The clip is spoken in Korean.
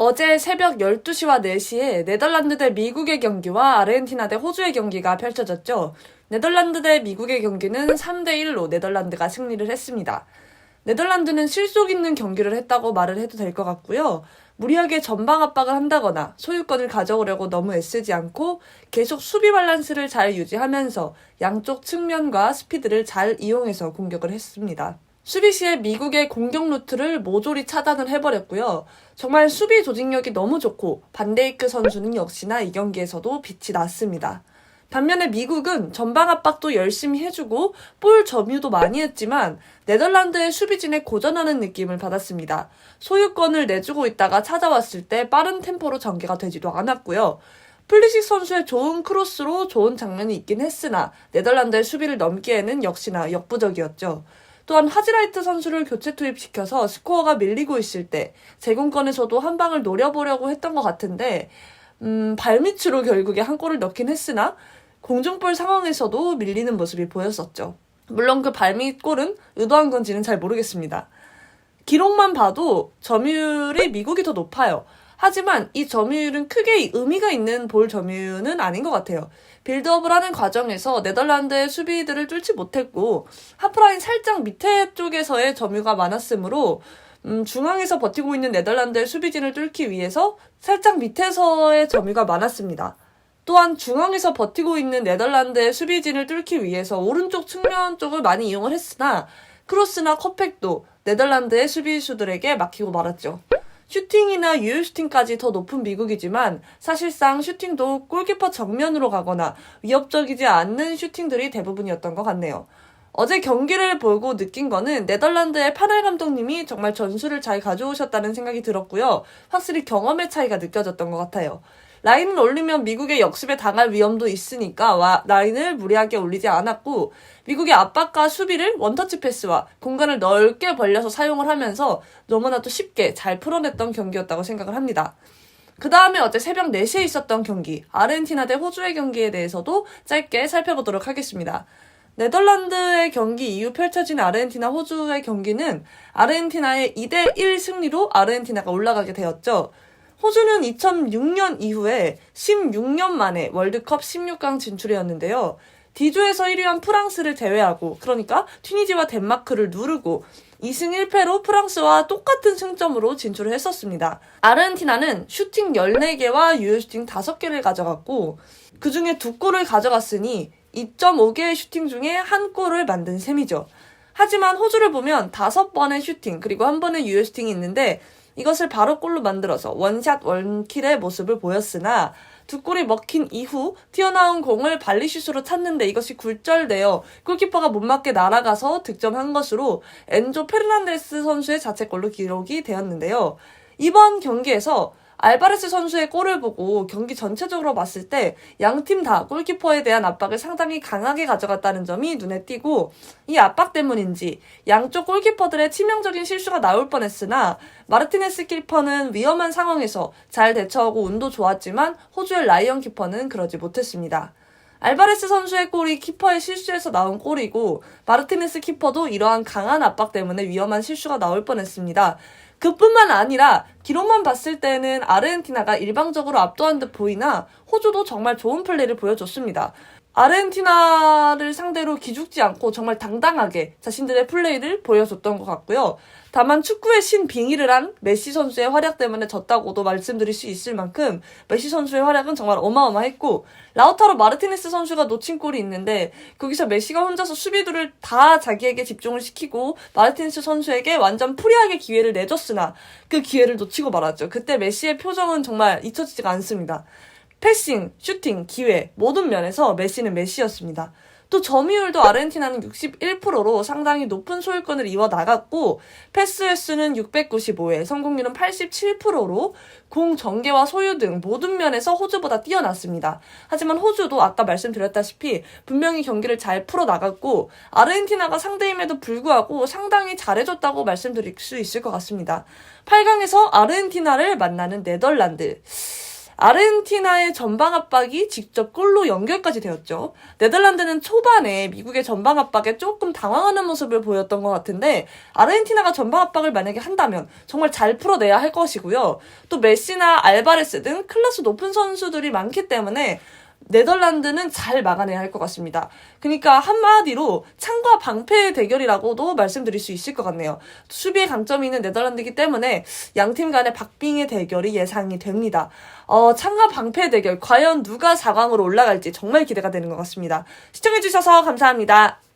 어제 새벽 12시와 4시에 네덜란드 대 미국의 경기와 아르헨티나 대 호주의 경기가 펼쳐졌죠. 네덜란드 대 미국의 경기는 3대1로 네덜란드가 승리를 했습니다. 네덜란드는 실속 있는 경기를 했다고 말을 해도 될 것 같고요. 무리하게 전방 압박을 한다거나 소유권을 가져오려고 너무 애쓰지 않고 계속 수비 밸런스를 잘 유지하면서 양쪽 측면과 스피드를 잘 이용해서 공격을 했습니다. 수비 시에 미국의 공격 루트를 모조리 차단을 해버렸고요. 정말 수비 조직력이 너무 좋고 반데이크 선수는 역시나 이 경기에서도 빛이 났습니다. 반면에 미국은 전방 압박도 열심히 해주고 볼 점유도 많이 했지만 네덜란드의 수비진에 고전하는 느낌을 받았습니다. 소유권을 내주고 있다가 찾아왔을 때 빠른 템포로 전개가 되지도 않았고요. 플리식 선수의 좋은 크로스로 좋은 장면이 있긴 했으나 네덜란드의 수비를 넘기에는 역시나 역부족이었죠. 또한 하지라이트 선수를 교체 투입시켜서 스코어가 밀리고 있을 때 제공권에서도 한 방을 노려보려고 했던 것 같은데 음, 발밑으로 결국에 한 골을 넣긴 했으나 공중볼 상황에서도 밀리는 모습이 보였었죠. 물론 그 발밑 골은 의도한 건지는 잘 모르겠습니다. 기록만 봐도 점유율이 미국이 더 높아요. 하지만 이 점유율은 크게 의미가 있는 볼 점유율은 아닌 것 같아요. 빌드업을 하는 과정에서 네덜란드의 수비들을 뚫지 못했고 하프라인 살짝 밑에 쪽에서의 점유가 많았으므로 음, 중앙에서 버티고 있는 네덜란드의 수비진을 뚫기 위해서 살짝 밑에서의 점유가 많았습니다. 또한 중앙에서 버티고 있는 네덜란드의 수비진을 뚫기 위해서 오른쪽 측면 쪽을 많이 이용을 했으나 크로스나 컵백도 네덜란드의 수비수들에게 막히고 말았죠. 슈팅이나 유효 슈팅까지 더 높은 미국이지만 사실상 슈팅도 골키퍼 정면으로 가거나 위협적이지 않는 슈팅들이 대부분이었던 것 같네요. 어제 경기를 보고 느낀 거는 네덜란드의 파넬 감독님이 정말 전술을 잘 가져오셨다는 생각이 들었고요. 확실히 경험의 차이가 느껴졌던 것 같아요. 라인을 올리면 미국의 역습에 당할 위험도 있으니까 와, 라인을 무리하게 올리지 않았고 미국의 압박과 수비를 원터치 패스와 공간을 넓게 벌려서 사용을 하면서 너무나도 쉽게 잘 풀어냈던 경기였다고 생각을 합니다. 그 다음에 어제 새벽 4시에 있었던 경기, 아르헨티나 대 호주의 경기에 대해서도 짧게 살펴보도록 하겠습니다. 네덜란드의 경기 이후 펼쳐진 아르헨티나 호주의 경기는 아르헨티나의 2대1 승리로 아르헨티나가 올라가게 되었죠. 호주는 2006년 이후에 16년 만에 월드컵 16강 진출이었는데요. D조에서 1위한 프랑스를 제외하고 그러니까 튀니지와 덴마크를 누르고 2승 1패로 프랑스와 똑같은 승점으로 진출을 했었습니다. 아르헨티나는 슈팅 14개와 유효 슈팅 5개를 가져갔고 그 중에 두 골을 가져갔으니 2.5개의 슈팅 중에 한 골을 만든 셈이죠. 하지만 호주를 보면 다섯 번의 슈팅 그리고 한 번의 유효 슈팅이 있는데 이것을 바로 골로 만들어서 원샷 원킬의 모습을 보였으나 두 골이 먹힌 이후 튀어나온 공을 발리슛으로 찼는데 이것이 굴절되어 골키퍼가 못 맞게 날아가서 득점한 것으로 엔조 페르난데스 선수의 자책골로 기록이 되었는데요. 이번 경기에서 알바레스 선수의 골을 보고 경기 전체적으로 봤을 때 양 팀 다 골키퍼에 대한 압박을 상당히 강하게 가져갔다는 점이 눈에 띄고 이 압박 때문인지 양쪽 골키퍼들의 치명적인 실수가 나올 뻔했으나 마르티네스 키퍼는 위험한 상황에서 잘 대처하고 운도 좋았지만 호주의 라이언 키퍼는 그러지 못했습니다. 알바레스 선수의 골이 키퍼의 실수에서 나온 골이고 마르티네스 키퍼도 이러한 강한 압박 때문에 위험한 실수가 나올 뻔했습니다. 그뿐만 아니라 기록만 봤을 때는 아르헨티나가 일방적으로 압도한 듯 보이나 호주도 정말 좋은 플레이를 보여줬습니다. 아르헨티나를 상대로 기죽지 않고 정말 당당하게 자신들의 플레이를 보여줬던 것 같고요. 다만 축구의 신 빙의를 한 메시 선수의 활약 때문에 졌다고도 말씀드릴 수 있을 만큼 메시 선수의 활약은 정말 어마어마했고 라우타로 마르티네스 선수가 놓친 골이 있는데 거기서 메시가 혼자서 수비들을 다 자기에게 집중을 시키고 마르티네스 선수에게 완전 프리하게 기회를 내줬으나 그 기회를 놓치 고 말았죠. 그때 메시의 표정은 정말 잊혀지지가 않습니다. 패싱, 슈팅, 기회 모든 면에서 메시는 메시였습니다. 또 점유율도 아르헨티나는 61%로 상당히 높은 소유권을 이어 나갔고 패스 횟수는 695회, 성공률은 87%로 공 전개와 소유 등 모든 면에서 호주보다 뛰어났습니다. 하지만 호주도 아까 말씀드렸다시피 분명히 경기를 잘 풀어 나갔고 아르헨티나가 상대임에도 불구하고 상당히 잘해줬다고 말씀드릴 수 있을 것 같습니다. 8강에서 아르헨티나를 만나는 네덜란드. 아르헨티나의 전방 압박이 직접 골로 연결까지 되었죠. 네덜란드는 초반에 미국의 전방 압박에 조금 당황하는 모습을 보였던 것 같은데 아르헨티나가 전방 압박을 만약에 한다면 정말 잘 풀어내야 할 것이고요. 또 메시나 알바레스 등 클래스 높은 선수들이 많기 때문에 네덜란드는 잘 막아내야 할 것 같습니다. 그러니까 한마디로 창과 방패의 대결이라고도 말씀드릴 수 있을 것 같네요. 수비에 강점이 있는 네덜란드이기 때문에 양팀 간의 박빙의 대결이 예상이 됩니다. 어, 창과 방패 대결 과연 누가 4강으로 올라갈지 정말 기대가 되는 것 같습니다. 시청해주셔서 감사합니다.